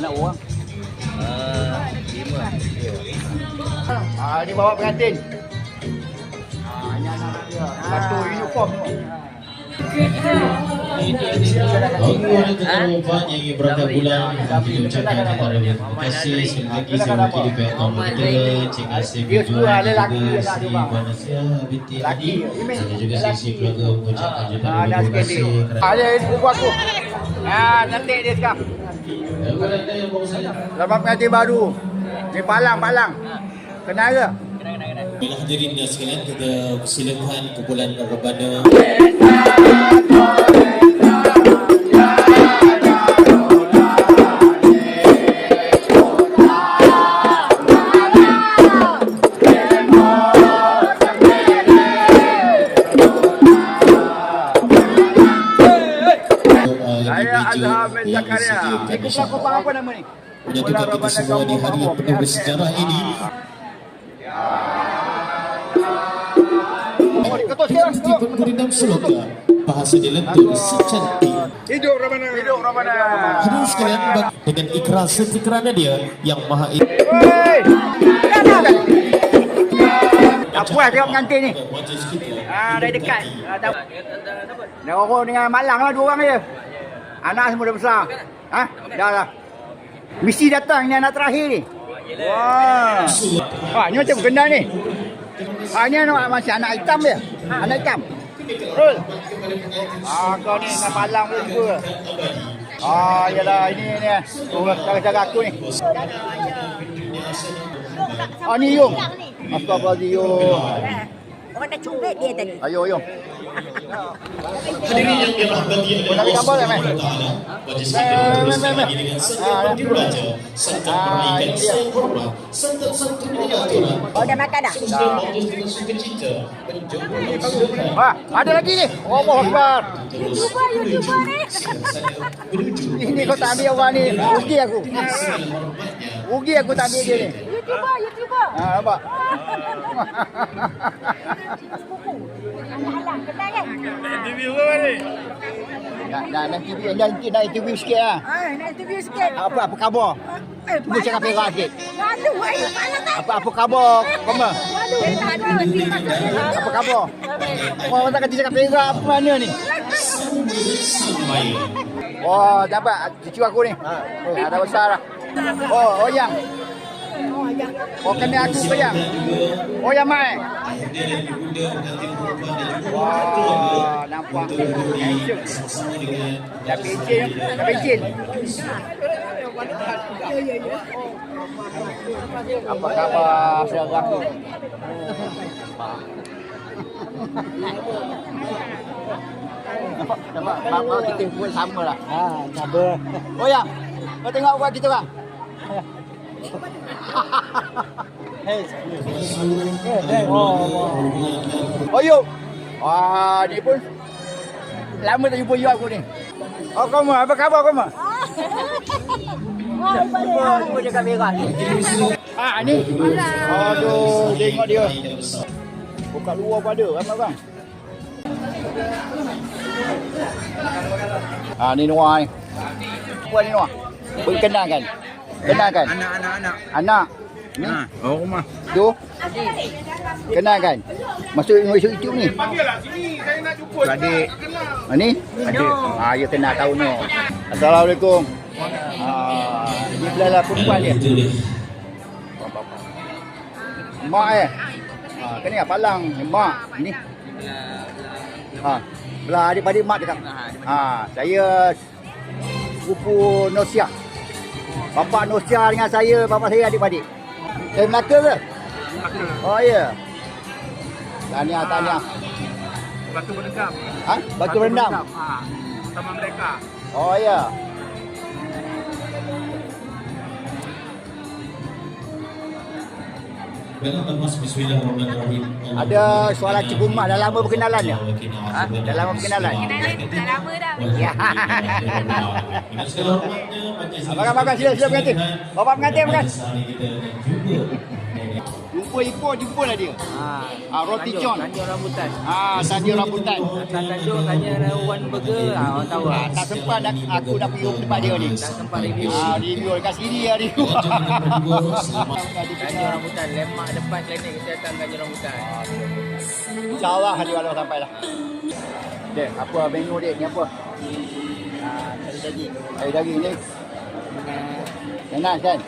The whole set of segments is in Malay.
Anak orang. Uh, lima. Ah, ni bawa pengantin. Ah, ini anak dia. Satu uniform tu. Bagi orang keterlupa yang ingin berangkat bulan Kami ucapkan kepada Terima kasih sekali lagi Saya wakili pihak Tuan Menteri Cik Nasir semua ada Dan lelaki juga yang Sri. Puan Nasia binti. Adi Saya juga sisi keluarga mengucapkan Ah, terima kasih ni. Ah, dia sepupu aku. Ah, cantik dia sekarang. Lepas pengantin baru. Ni palang, palang. Kenal ke? Bila hadirin dan sekalian kita persilakan kumpulan rebana Ni? Menyatukan kita semua di hari yang penuh bersejarah ini. Mesti bergurindam seloka Bahasa dilentur secantik Hidup Ramana. Hidup Ramana. Hadirin sekalian dengan ikhlas sekerana dia yang maha Hei! Tak puas tengok pengantin ni. Ah, dari dekat. Ah. Dah orang dengan Malang lah, dua orang je. Anak semua dah besar. Ha? Dah lah. Mesti datang ni anak terakhir ni. Wah. Ah, ni macam berkenal ni. Ah, ni anak masih anak hitam dia. Anak hitam. Rul. Ah, kau ni dengan palang pun juga. Ah, yalah ini ni. Oh, cara-cara aku ni. Ah, ni Yung. Astagfirullahaladzim. Orang dah cubit dia tadi. Ayo, Yung. Hadirin yang dirahmati oleh Kau Allah Mat? SWT Majlis Eh, kita eh, eh. lagi dengan Ah, eh. diraja Serta Ah, perbaikan ini dia. sempurna Serta santun aturan Oh, dah makan dah? Sesuai majlis dengan sukacita Menjemput pasukan Ah, ada lagi ni. Allah Akbar. YouTuber, YouTuber ni. Ini kau tak ambil orang ni. Rugi aku. Rugi aku tak ambil dia ni. YouTuber, YouTuber. Ha, nampak? Alah-alah, kenal kan? Nak, nak, nak interview, nak, nak interview sikit lah. Ah, nak interview sikit. Apa, apa khabar? Eh, Cuba cakap perak sikit. Malu, malu tak? Apa, apa khabar? Koma? Malu, eh, tak ada. Apa khabar? Orang tak kata cakap perak apa mana ni? Oh, dapat cucu aku ni. Ha, oh, dah besar lah. Oh, oh yang. Oh, kena aku ke yang? Oh, yang mai. Wah, nampak. Dah pencin, dah pencin. Apa khabar saudara aku? Nampak, nampak, nampak kita pun sama lah. Ha, sama. Oh ya, kau tengok buat kita orang. Oh yuk. Wah, ni pun lama tak jumpa you aku ni. Oh, kamu apa khabar kamu? Oh, Cuba, cuba cakap merah ni. Ah, ni. Aduh, tengok dia. Buka luar pun ada, ramai orang. Ah, ni Noah ni. Buat ni Noah. Berkenal kan? Kenal kan? Anak, anak, anak. Anak. Ni. Ha, oh rumah. Tu. Kenal kan? Masuk masuk YouTube ni. Tu adik. Ha, ni? Ada. Ah, ya kenal tahu no. Assalamualaikum. Ah, ni belah perempuan dia. Itu dia Mak eh. Ha, kan ni palang ni mak ni. Ha. Belah adik-adik mak dekat. Ha, saya sepupu Nosia. Bapak Nosia dengan saya, bapak saya adik-adik. Saya Melaka ke? Oh ya. Yeah. Tahniah, tahniah. Batu berendam. Ha? Batu rendam. Ha. Sama mereka. Oh ya. Yeah. Ada soalan Cikgu Mak dah lama berkenalan ya? Ha? Dah lama berkenalan? Dah lama dah. Ya. Makan makan sila sila pengantin. Bapak pengantin makan. Jumpa Ipoh, jumpa lah dia. Ah, Ah, roti John. Tanjung Rambutan. Ah, Tanjung Rambutan. Atas Tanjung tanya One Burger, ah, orang tahu. Ah, tak sempat dah, aku dah pergi tempat dia ni. Tak sempat review. Ah, review dekat sini ya review. Tanjung Rambutan, lemak depan klinik kesihatan Tanjung Rambutan. InsyaAllah hari kalau sampai lah. Dek, apa menu dek ni apa? Ah, kari daging. Air daging ni. Dengan Enak kan?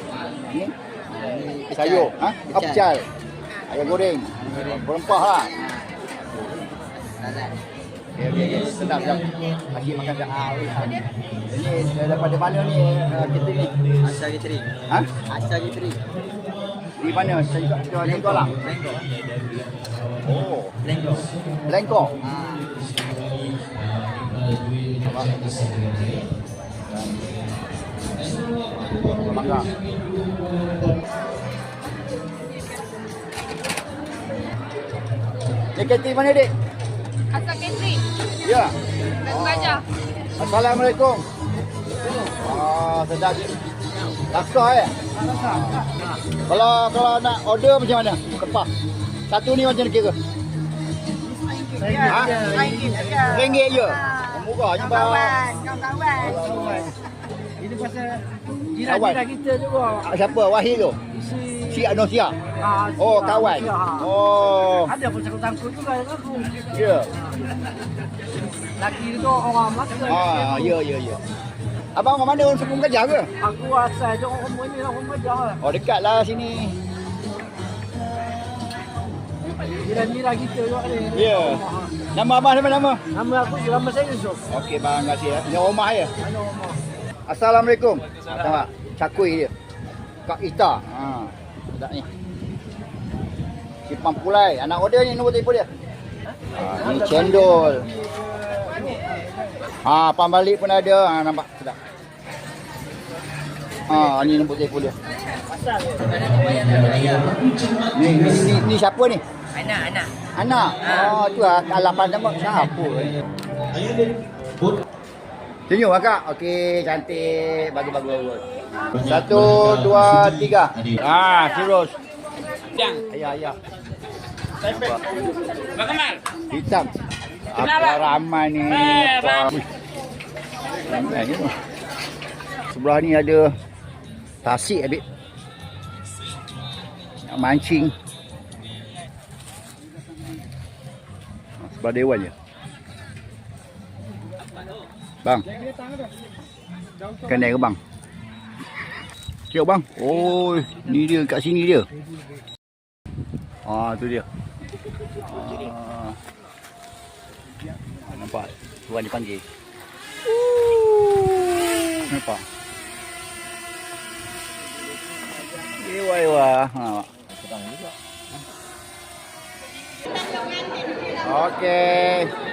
Ni pecel. sayur. Ha? Apa pecel? Ayam goreng. Berempah lah. Salad. Okey, okey, okey. Sedap, sedap. Asyik makan sedap. Ah, Ini eh, daripada mana ni uh, kita ni? Asal Catering. Ha? Asal Catering. Di mana? Saya jual ni lah. Lengkok. Oh, Lengkok. Lengkok. Ah, Bangga. Ni kantin mana dek? Asal catering. Ya. Dan gajah. Assalamualaikum. Ah, sedap. Laksa eh? Kalau kalau nak order macam mana? Tepat. Satu ni macam mana kira? Ha? Ringgit. Ringgit je. Ah. Murah je bang. Kawan-kawan. Kawan-kawan. Ini pasal Kawan. jiran-jiran kita juga. Ah, Siapa? Wahid tu? Si Si Anosia. Ah, Oh, kawan. si- ah. Oh, Ada pun sangkut-sangkut juga dengan aku. ya. Laki tu orang Melaka. Ah, ya, ya, ya. Abang orang mana? Orang Sukun Gajah ke? Aku asal je orang rumah ni lah, orang Gajah lah. Oh, dekatlah sini. Jiran-jiran kita juga ni. Ya. Nama abang siapa nama? Nama aku Nama saya Yusof. Okey, bang, terima kasih ya. Ini rumah ya. Mana rumah? Assalamualaikum. Tengok, cakui dia. Kak Ita. Ha. Sedap ni. Simpang pulai. Anak order ni nombor telefon dia. Ha, ni cendol. Ha, pan balik pun ada. Ha, nampak sedap. Ha, ni nombor telefon dia. Ni, ni, ni, ni siapa ni? Anak, anak. Anak. Oh, tu lah. Alapan nama siapa? Senyum kakak. Okey, cantik. Bagus, bagus, bagus. Satu, dua, tiga. Ah, terus. Yang. Ayah, ayah. Bang Kamal. Hitam. Apa ramai ni. Apa. Ramai ni. Sebelah ni ada tasik habis. Mancing. Sebelah dewan je. Bang. Kedai ke bang? Tengok bang. Oh, ni dia kat sini dia. Ah, tu dia. Ah. Ah, nampak tuan dipanggil. Nampak. Ewa ewa. Ha. Okey.